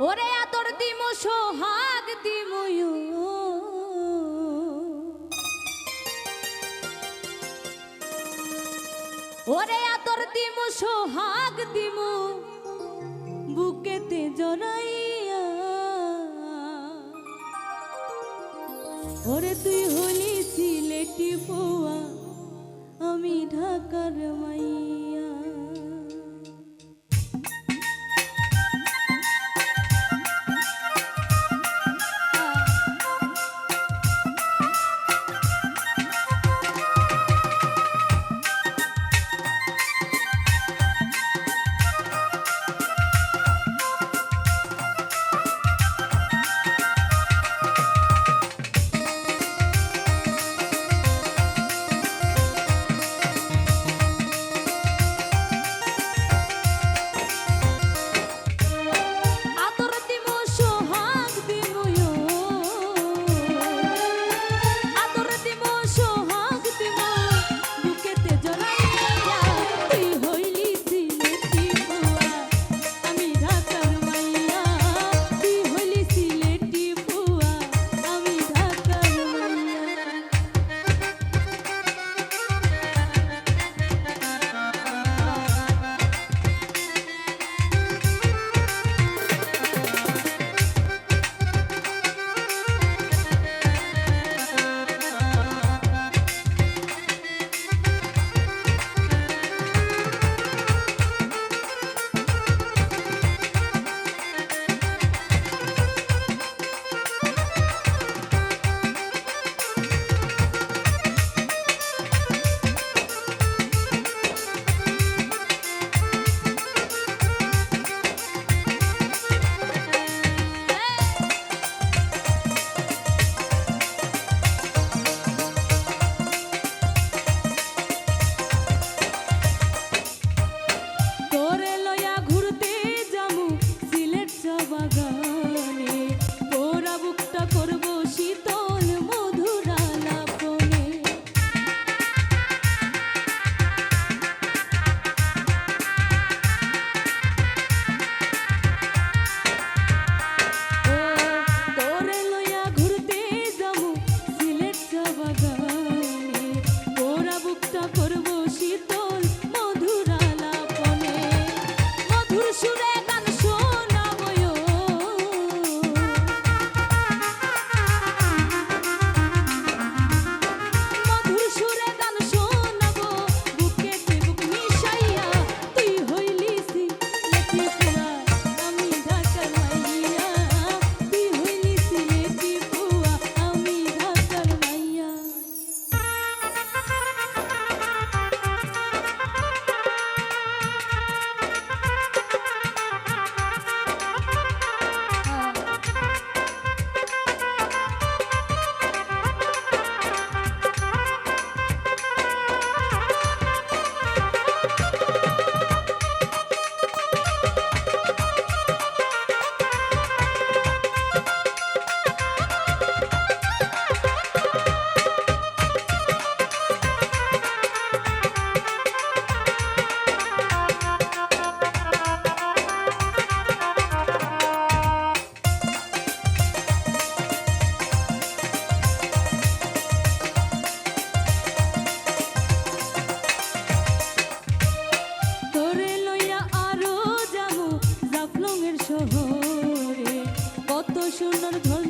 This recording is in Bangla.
ওরে আতর দিমু, সোহাগ দিমুয়ু ওরে আতর দিমু, সোহাগ দিমু, বুকেতে জড়াইয়া। ওরে তুই হলি সিলেটি পোয়া আমি ঢাকার মাইয়া। শহরে কত সুন্দর ধর